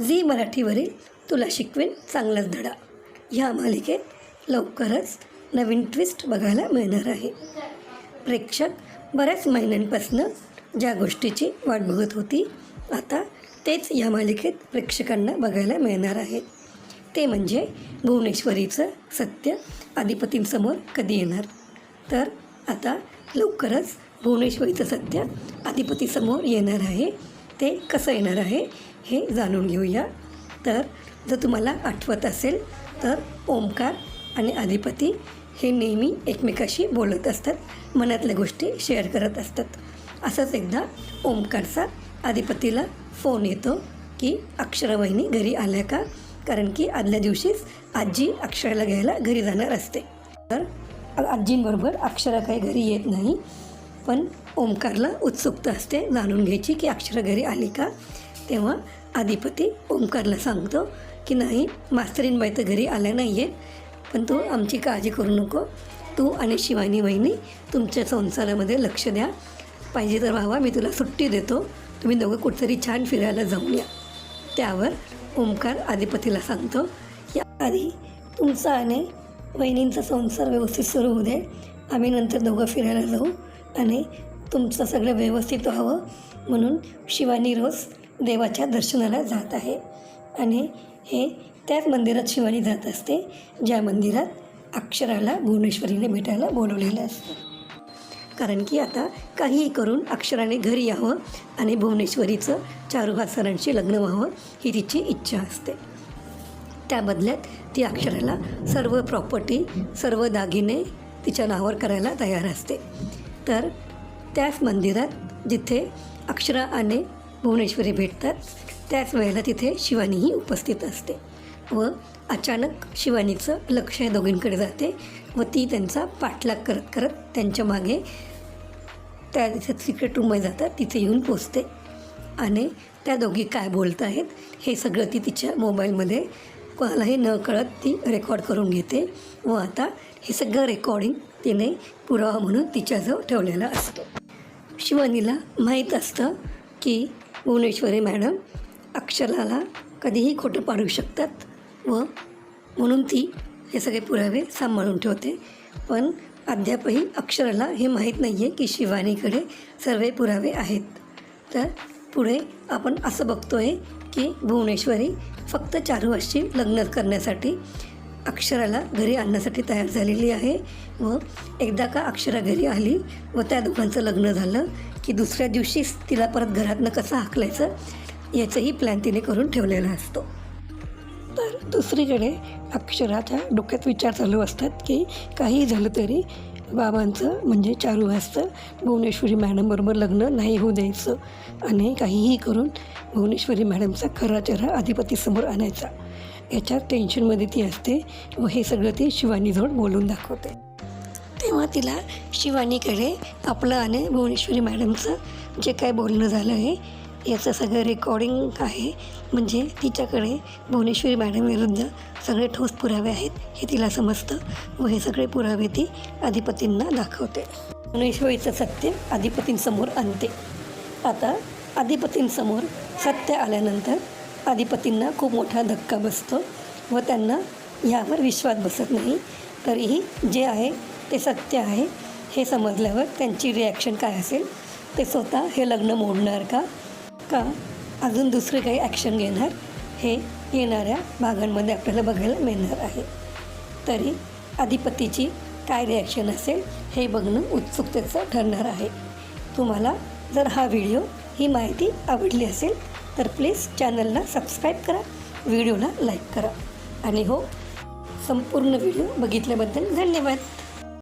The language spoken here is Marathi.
झी मराठीवरील तुला शिकवेन चांगलाच धडा. ह्या मालिकेत लवकरच नवीन ट्विस्ट बघायला मिळणार आहे. प्रेक्षक बऱ्याच महिन्यांपासनं ज्या गोष्टीची वाट बघत होती आता तेच या मालिकेत प्रेक्षकांना बघायला मिळणार आहे. ते म्हणजे भुवनेश्वरीचं सत्य अधिपतींसमोर कधी येणार? तर आता लवकरच भुवनेश्वरीचं सत्य अधिपतीसमोर येणार आहे. ते कसं येणार आहे हे जाणून घेऊया. तर जर तुम्हाला आठवत असेल तर ओमकार आणि अधिपती हे नेहमी एकमेकाशी बोलत असतात मनातल्या गोष्टी शेअर करत असतात. असंच एकदा ओमकारचा अधिपतीला फोन येतो की अक्षरावहिनी घरी आल्या का? कारण की आदल्या दिवशीच आजी अक्षराला घ्यायला घरी जाणार असते. तर आजींबरोबर अक्षरा काही घरी येत नाही. पण ओंकारला उत्सुकता असते जाणून घ्यायची की अक्षर घरी आली का? तेव्हा अधिपती ओंकारला सांगतो की नाही मास्तरीनबाई तर घरी आल्या नाही आहेत पण तू आमची काळजी करू नको. तू आणि शिवानी वहिनी तुमच्या संसारामध्ये लक्ष द्या. पाहिजे तर व्हावा मी तुला सुट्टी देतो. तुम्ही दोघं कुठेतरी छान फिरायला जाऊन या. त्यावर ओंकार अधिपतीला सांगतो की आधी तुमचा आणि वहिनींचा संसार व्यवस्थित सुरू होऊ दे. आम्ही नंतर दोघं फिरायला जाऊ. आणि तुमचं सगळं व्यवस्थित व्हावं म्हणून शिवानी रोज देवाच्या दर्शनाला जात आहे. आणि हे त्याच मंदिरात शिवानी जात असते ज्या मंदिरात अक्षराला भुवनेश्वरीने भेटायला बोलवलेलं असतं. कारण की आता काहीही करून अक्षराने घरी यावं आणि भुवनेश्वरीचं चारुहास सरांशी लग्न व्हावं ही तिची इच्छा असते. त्या बदल्यात ती अक्षराला सर्व प्रॉपर्टी सर्व दागिने तिच्या नावावर करायला तयार असते. तर त्याच मंदिरात जिथे अक्षरा आणि भुवनेश्वरी भेटतात त्याच वेळेला तिथे शिवानीही उपस्थित असते व अचानक शिवानीचं लक्ष या दोघींकडे जाते व ती त्यांचा पाठलाग करत करत त्यांच्या मागे त्या तिथे सिक्रेट रूममध्ये जातात तिथे येऊन पोचते. आणि त्या दोघी काय बोलत आहेत हे सगळं ती तिच्या मोबाईलमध्ये कोणालाही न कळत ती रेकॉर्ड करून घेते व आता हे सगळं रेकॉर्डिंग तिने पुरावा म्हणून तिच्याजवळ ठेवलेला असतो. शिवानीला माहीत असतं की भुवनेश्वरी मॅडम अक्षराला कधीही खोटं पाडू शकतात व म्हणून ती हे सगळे पुरावे सांभाळून ठेवते. पण अद्यापही अक्षराला हे माहीत नाही आहे की शिवानीकडे सर्व पुरावे आहेत. तर पुढे आपण असं बघतो आहे की भुवनेश्वरी फक्त चारुवाशी लग्न करण्यासाठी अक्षराला घरी आणण्यासाठी तयार झालेली आहे व एकदा का अक्षरा घरी आली व त्या दोघांचं लग्न झालं की दुसऱ्या दिवशीच तिला परत घरातनं कसं हाकलायचं याचंही प्लॅन तिने करून ठेवलेला असतो. तर दुसरीकडे अक्षराच्या डोक्यात विचार चालू असतात की काही झालं तरी बाबांचं म्हणजे चारुहासचं भुवनेश्वरी मॅडमबरोबर लग्न नाही होऊ द्यायचं आणि काहीही करून भुवनेश्वरी मॅडमचा खरा चेहरा अधिपतीसमोर आणायचा. याच्या टेन्शनमध्ये ती असते व हे सगळं ती शिवानीजवळ बोलून दाखवते. तेव्हा तिला शिवानीकडे आपलं आणि भुवनेश्वरी मॅडमचं जे काय बोलणं झालं आहे याचं सगळं रेकॉर्डिंग आहे. म्हणजे तिच्याकडे भुवनेश्वरी मॅडम विरुद्ध सगळे ठोस पुरावे आहेत हे तिला समजतं. व हे सगळे पुरावे ती अधिपतींना दाखवते. भुवनेश्वरीचं सत्य अधिपतींसमोर आणते आता अधिपतींसमोर सत्य आल्यानंतर अधिपतींना खूप मोठा धक्का बसतो व त्यांना यावर विश्वास बसत नाही. तरीही जे आहे ते सत्य आहे हे समजल्यावर त्यांची रिॲक्शन काय असेल? ते स्वतः हे लग्न मोडणार का? का? अजून दुसरे काही ॲक्शन घेणार? हे येणाऱ्या भागांमध्ये आपल्याला बघायला मिळणार आहे. तरी अधिपतीची काय रिॲक्शन असेल हे बघणं उत्सुकतेचं ठरणार आहे. तुम्हाला जर हा व्हिडिओ ही माहिती आवडली असेल तर प्लीज चॅनलला सबस्क्राईब करा व्हिडिओला लाईक करा. आणि हो संपूर्ण व्हिडिओ बघितल्याबद्दल धन्यवाद.